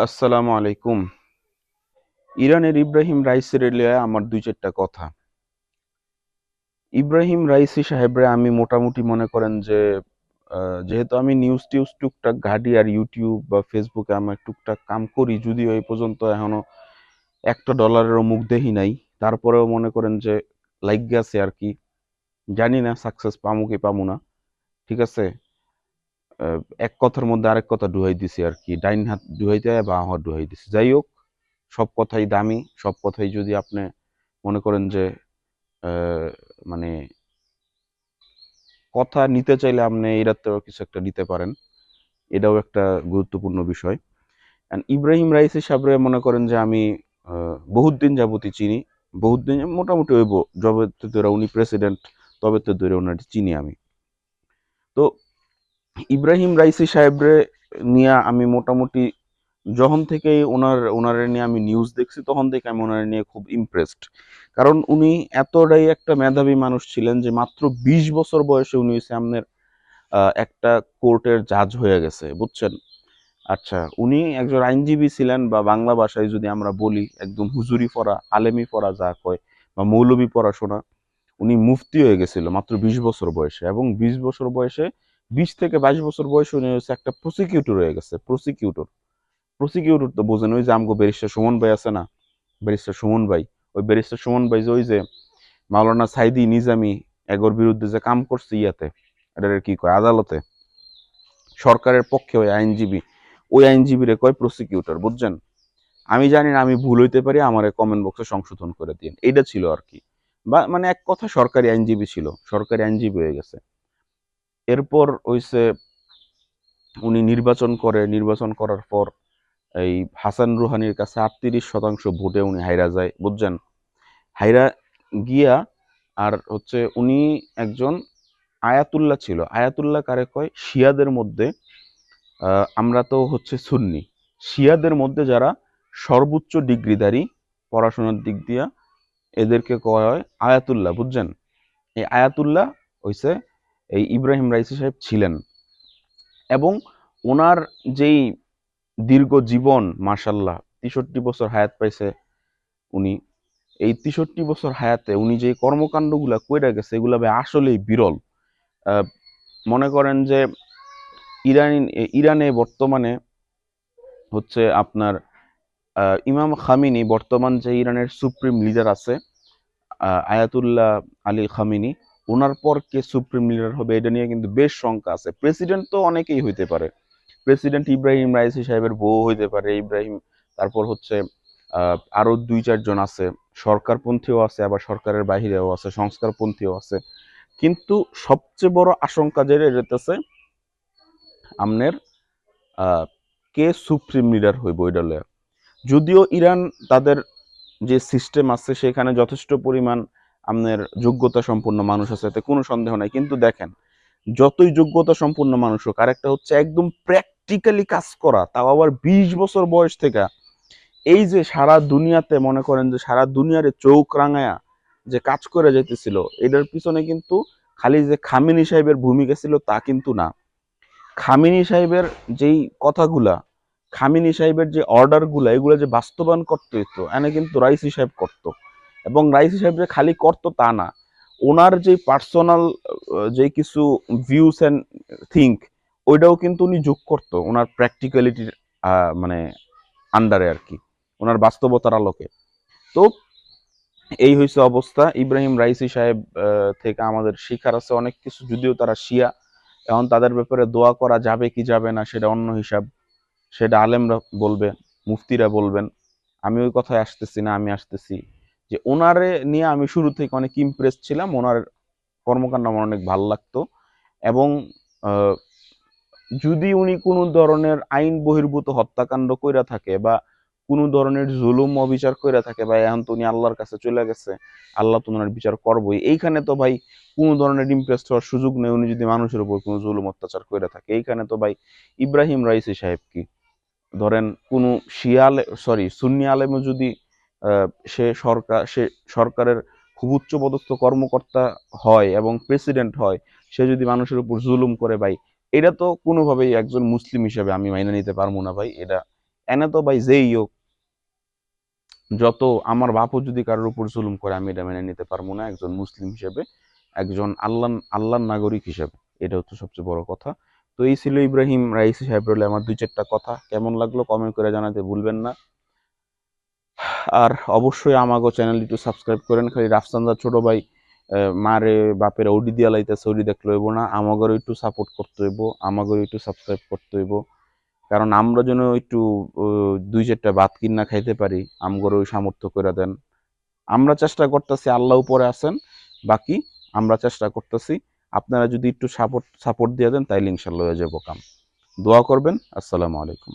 আসসালামু আলাইকুম। ইরানের ইব্রাহিম রাইসের এলিয়ায় আমার দুই চারটা কথা। ইব্রাহিম রাইসি সাহেবরে আমি মোটামুটি মনে করেন যে যেহেতু আমি নিউজ টিউজ, টুকটাক ঘাঁটি আর ইউটিউব বা ফেসবুকে আমার টুকটাক কাম করি, যদিও এই পর্যন্ত এখনও একটা ডলারেরও মুখ দেখি নাই। তারপরেও মনে করেন যে লাইক গেছে আর কি। জানি না সাকসেস পামু কি পামু না। ঠিক আছে? এক কথার মধ্যে আরেক কথা ডুহাই দিছি আর কি। ডাইন হাত ডুহাইতে বা হাত ডুহাই দিছি। যাই হোক, সব কথাই দামি, সব কথাই যদি আপনি মনে করেন যে মানে কথা নিতে চাইলে আপনি এটাতেও কিছু একটা নিতে পারেন। এটাও একটা গুরুত্বপূর্ণ বিষয়। অ্যান্ড ইব্রাহিম রাইসি সাহেবরে মনে করেন যে আমি বহুত দিন যাবতই চিনি। বহুত দিন, মোটামুটি হইব, যবে তো ধরে উনি প্রেসিডেন্ট তবে তো ধরে ওনার চিনি আমি। তো ইব্রাহিম রাইসি সাহেবরে নিয়ে আমি মোটামুটি যখন থেকেই ওনার, ওনারে নিয়ে আমি নিউজ দেখছি, তখন থেকে আমি ওনারে নিয়ে খুব ইমপ্রেসড কারণ উনি এতটাই একটা মেধাবী মানুষ ছিলেন যে মাত্র বিশ বছর বয়সে উনি সামনের একটা কোর্টের জাজ হয়ে গেছে, বুঝছেন? আচ্ছা উনি একজন আইনজীবী ছিলেন বা বাংলা ভাষায় যদি আমরা বলি, একদম হুজুরি পড়া, আলেমি পড়া যা কয়, বা মৌলবী পড়াশোনা, উনি মুফতি হয়ে গেছিল মাত্র বিশ বছর বয়সে এবং বিশ বছর বয়সে বিশ থেকে বাইশ বছর বয়সে উনি হচ্ছে একটা প্রসিকিউটর হয়ে গেছে প্রসিকিউটর প্রসিকিউটর তো বোঝেন, ওই যে আমগো ব্যারিস্টার সুমন ভাই আছে না? ব্যারিস্টার সুমন ভাই। ওই ব্যারিস্টার সুমন ভাই যে ওই যে মাওলানা সাইদি নিজামি, এগোর বিরুদ্ধে যে কাম করছে ইয়াতে, এটার কি কয়, আদালতে। সরকারের পক্ষে ওই আইনজীবী, ওই আইনজীবীরে কয় প্রসিকিউটর বুঝছেন? আমি জানি না, আমি ভুল হইতে পারি, আমার কমেন্ট বক্সে সংশোধন করে দিন এটা ছিল আর কি। বা মানে এক কথা সরকারি আইনজীবী ছিল, সরকারি আইনজীবী হয়ে গেছে। এরপর হইছে উনি নির্বাচন করে, নির্বাচন করার পর এই হাসান রুহানির কাছে আটত্রিশ শতাংশ ভোটে উনি হাইরা যায়, বুঝছেন? হাইরা গিয়া আর হচ্ছে উনি একজন আয়াতুল্লাহ ছিল। আয়াতুল্লাহ কারে কয়? শিয়াদের মধ্যে আমরা তো হচ্ছে সুন্নি। শিয়াদের মধ্যে যারা সর্বোচ্চ ডিগ্রিধারী পড়াশোনার দিক দিয়া এদেরকে কয় হয় আয়াতুল্লাহ, বুঝছেন? এই আয়াতুল্লাহ হইছে এই ইব্রাহিম রাইসি সাহেব ছিলেন। এবং ওনার যেই দীর্ঘ জীবন মার্শাল্লাহ তেষট্টি বছর হায়াত পাইছে উনি, এই তেষট্টি বছর হায়াতে উনি যে কর্মকাণ্ডগুলা কইরা গেছে, এগুলা আসলেই বিরল। মনে করেন যে ইরান, ইরানে বর্তমানে হচ্ছে আপনার ইমাম খামিনি বর্তমান যে ইরানের সুপ্রিম লিডার আছে আয়াতুল্লাহ আলী খামিনি ওনার পর কে সুপ্রিম লিডার হবে এটা নিয়ে কিন্তু বেশ শঙ্কা আছে। প্রেসিডেন্ট তো অনেকেই হইতে পারে। প্রেসিডেন্ট ইব্রাহিম রাইসি সাহেবের বউ হইতে পারে ইব্রাহিম তারপর হচ্ছে আহ, আরও দুই চারজন আছে। সরকারপন্থীও আছে আবার সরকারের বাহিরেও আছে সংস্কারপন্থীও আছে। কিন্তু সবচেয়ে বড় আশঙ্কা যেটা যেতেছে আমনের কে সুপ্রিম লিডার হইব এটা। যদিও ইরান তাদের যে সিস্টেম আছে সেখানে যথেষ্ট পরিমাণ আপনার যোগ্যতা সম্পন্ন মানুষ আছে, এতে কোনো সন্দেহ নাই। কিন্তু দেখেন, যতই যোগ্যতা সম্পন্ন মানুষ হোক, আরেকটা হচ্ছে একদম প্র্যাকটিক্যালি কাজ করা, তাও আবার বিশ বছর বয়স থেকে। এই যে সারা দুনিয়াতে মনে করেন যে সারা দুনিয়ারে চৌক রাঙায়া যে কাজ করে যেতেছিল এটার পিছনে কিন্তু খালি যে খামিনী সাহেবের ভূমিকা ছিল তা কিন্তু না। খামিনী সাহেবের যেই কথাগুলা, খামিনী সাহেবের যে অর্ডারগুলা এগুলো যে বাস্তবায়ন করতে হইতো, এনে কিন্তু রাইসি সাহেব করতো। এবং রাইসি সাহেব যে খালি করতো তা না। ওনার যে পার্সোনাল যে কিছু ভিউস অ্যান্ড থিঙ্ক ওইটাও কিন্তু উনি যোগ করতো ওনার প্র্যাকটিক্যালিটির মানে আন্ডারে আর কি, ওনার বাস্তবতার আলোকে। তো এই হয়েছে অবস্থা। ইব্রাহিম রাইসি সাহেব থেকে আমাদের শিখার আছে অনেক কিছু, যদিও তারা শিয়া, এখন তাদের ব্যাপারে দোয়া করা যাবে কি যাবে না সেটা অন্য হিসাব, সেটা আলেমরা বলবে, মুফতিরা বলবেন। আমি ওই কথায় আসতেছি না, আমি আসতেছি। যে ওনারে নিয়ে আমি শুরু থেকে অনেক ইমপ্রেস ছিলাম। ওনার কর্মকাণ্ড আমার অনেক ভালো লাগতো। এবং যদি উনি কোনো ধরনের আইন বহির্ভূত হত্যাকাণ্ড কইরা থাকে বা কোনো ধরনের জুলুম অবিচার কইরা থাকে বা এখন তো উনি আল্লাহর কাছে চলে গেছে, আল্লাহ তো ওনার বিচার করবোই। এইখানে তো ভাই কোনো ধরনের ইমপ্রেস হওয়ার সুযোগ নেই উনি যদি মানুষের উপর কোনো জুলুম অত্যাচার কইরা থাকে। এইখানে তো ভাই ইব্রাহিম রাইসি সাহেব কি? ধরেন কোনো শিয়াল সরি সুন্নি আলেমও যদি সে সরকার, সে সরকারের খুব উচ্চপদস্থ কর্মকর্তা হয় এবং প্রেসিডেন্ট হয়, সে যদি মানুষের উপর জুলুম করে ভাই, এটা তো কোনোভাবেই একজন মুসলিম হিসেবে আমি মাইনে নিতে পারব না ভাই, এটা এনে তো ভাই যেই হোক, যত আমার বাপও যদি কারোর উপর জুলুম করে, আমি এটা মেনে নিতে পারব না একজন মুসলিম হিসেবে, একজন আল্লাহ আল্লাহর নাগরিক হিসেবে, এটা হচ্ছে সবচেয়ে বড় কথা। তো এই ছিল ইব্রাহিম রাইসি সাহেব আমার দুই চারটা কথা, কেমন লাগল কমেন্ট করে জানাতে ভুলবেন না। আর অবশ্যই আমাগো চ্যানেলটি একটু সাবস্ক্রাইব করেন, খালি রাফসানদার ছোট ভাই মারে, বাপের ওডি দিয়া লাইতেছে ওডি দেখলে হইব না, আমাগরও একটু সাপোর্ট করতে হইব, আমাগরও একটু সাবস্ক্রাইব করতে হইব। কারণ আমরা যেন একটু দুই চারটা ভাত কিনা খাইতে পারি, আমগরও সামর্থ্য করে দেন। আমরা চেষ্টা করতেছি আল্লাহ উপরে আছেন, বাকি আমরা চেষ্টা করতেছি, আপনারা যদি একটু সাপোর্ট সাপোর্ট দিয়ে দেন, তাইলে ইনশাল্লাহ হয়ে যাব কাম। দোয়া করবেন, আসসালামু আলাইকুম।